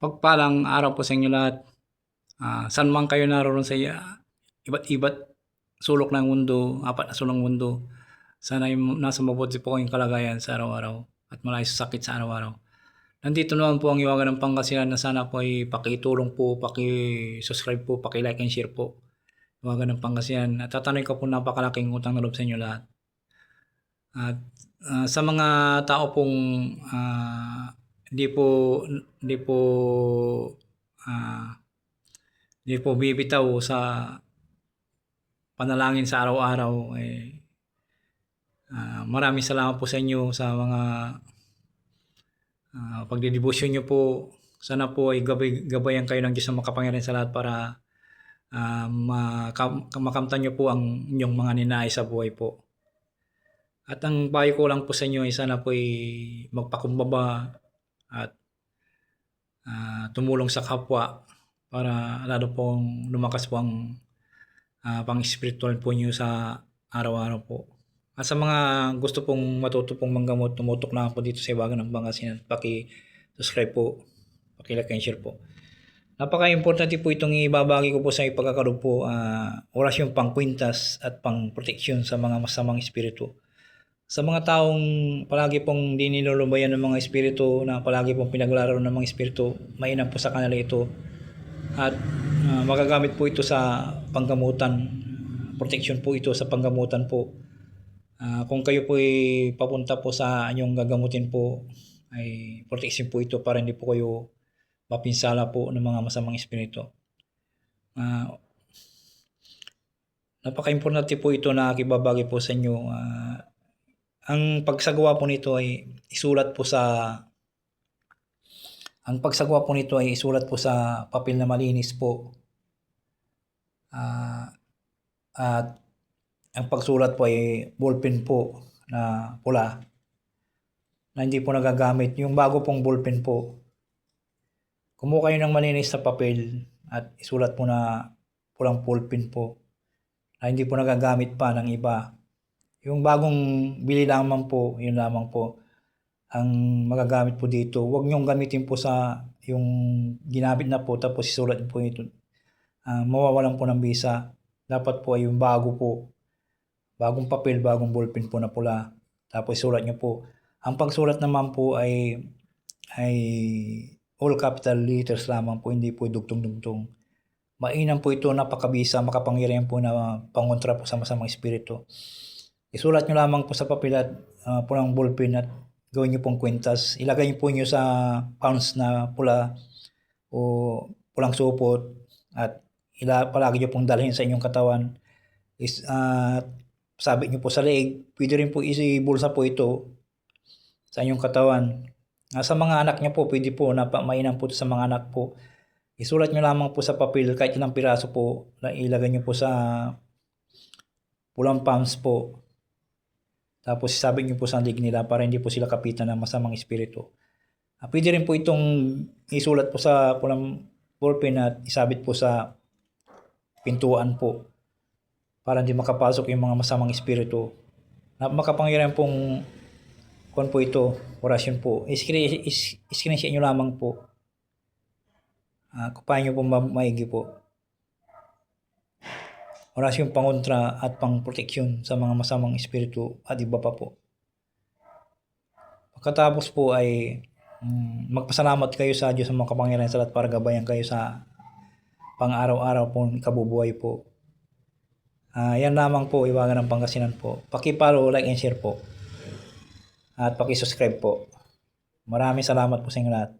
Pagpalang araw po sa inyo lahat. Ah, saan man kayo naroon sa iba't iba't sulok ng mundo, apat na sulok ng mundo. Sana yung nasa mabuti po kayong kalagayan sa araw-araw at malayo sa sakit sa araw-araw. Nandito naman po ang iwagan ng Pangasinan na sana po ay pakitulong po, paki-subscribe po, paki-like and share po. Iwagan ng Pangasinan. At tatanungin ko po napakalaking utang na loob sa inyo lahat. At ah, sa mga tao pong ah, hindi po hindi po ah, hindi po bibitaw sa panalangin sa araw-araw eh ah, maraming salamat po sa inyo sa mga ah, pagdedebosyon nyo po. Sana po ay gabay, gabayan kayo ng Diyos na makapangyarihan sa lahat para ah, makam, makamtan nyo po ang inyong mga ninais sa buhay po. At ang payo ko lang po sa inyo ay sana po ay magpakumbaba at ah, tumulong sa kapwa para lalo pong lumakas po ang ah, pang-spiritual po niyo sa araw-araw po. At sa mga gusto pong matuto pong manggamot, tumutok na po dito sa Iwagan ng Pangasinan. Paki-subscribe po, paki-like and share po. Napaka-importante po itong ibabagi ko po sa ipagkakaroon po ah, orasyon pang kwintas at pang proteksyon sa mga masamang espiritu sa mga taong palagi pong di nilulubayan ng mga espiritu na palagi pong pinaglalaro ng mga espiritu, mainam po sa kanila ito. At ah, magagamit po ito sa panggamutan. Protection po ito sa panggamutan po. Ah, kung kayo po ay papunta po sa inyong gagamutin po, ay protection po ito para hindi po kayo mapinsala po ng mga masamang espiritu. Ah, napaka-importante po ito na kibabagi po sa inyo. Ah, ang pagsagawa po nito ay isulat po sa ang pagsagawa po nito ay isulat po sa papel na malinis po. Ah, at ang pagsulat po ay ballpen po na pula na hindi po nagagamit. Yung bago pong ballpen po, kumuha kayo ng malinis na papel at isulat po na pulang ballpen po na hindi po nagagamit pa ng iba. Yung bagong bili lamang po, yun lamang po ang magagamit po dito. Huwag niyong gamitin po sa yung ginamit na po tapos isulat po ito. Ah, mawawalan po ng bisa. Dapat po ay yung bago po. Bagong papel, bagong ballpen po na pula. Tapos isulat niyo po. Ang pagsulat naman po ay ay all capital letters lamang po, hindi po dugtong-dugtong. Mainam po ito, napakabisa, makapangyarihan po na pangontra po sa masamang espiritu. Isulat nyo lamang po sa papel at uh, pulang ballpen at gawin nyo pong kwintas. Ilagay nyo po nyo sa pounds na pula o pulang supot at ila, palagi nyo pong dalhin sa inyong katawan. Is, uh, sabit nyo po sa leeg. Pwede rin po isi-bulsa po ito sa inyong katawan. Uh, sa mga anak nyo po, pwede po na mainam po sa mga anak po. Isulat nyo lamang po sa papel kahit ilang piraso po na ilagay nyo po sa pulang pounds po tapos sabi niyo po sa lig nila para hindi po sila kapitan ng masamang espiritu. Uh, pwede rin po itong isulat po sa pulang ballpen at isabit po sa pintuan po para hindi makapasok yung mga masamang espiritu. Na makapangyarihan pong kung po ito, orasyon po. I-screenshot nyo lamang po. Uh, kupain nyo po maigi po orasyon pangontra at pangproteksyon sa mga masamang espiritu at iba pa po. Pagkatapos po ay um, magpasalamat kayo sa Diyos sa mga kapangyarihan sa lahat para gabayan kayo sa pang-araw-araw po kabubuhay po. Uh, yan lamang po, iwagan ng Pangasinan po. Paki-follow, like, and share po. At paki-subscribe po. Maraming salamat po sa inyo lahat.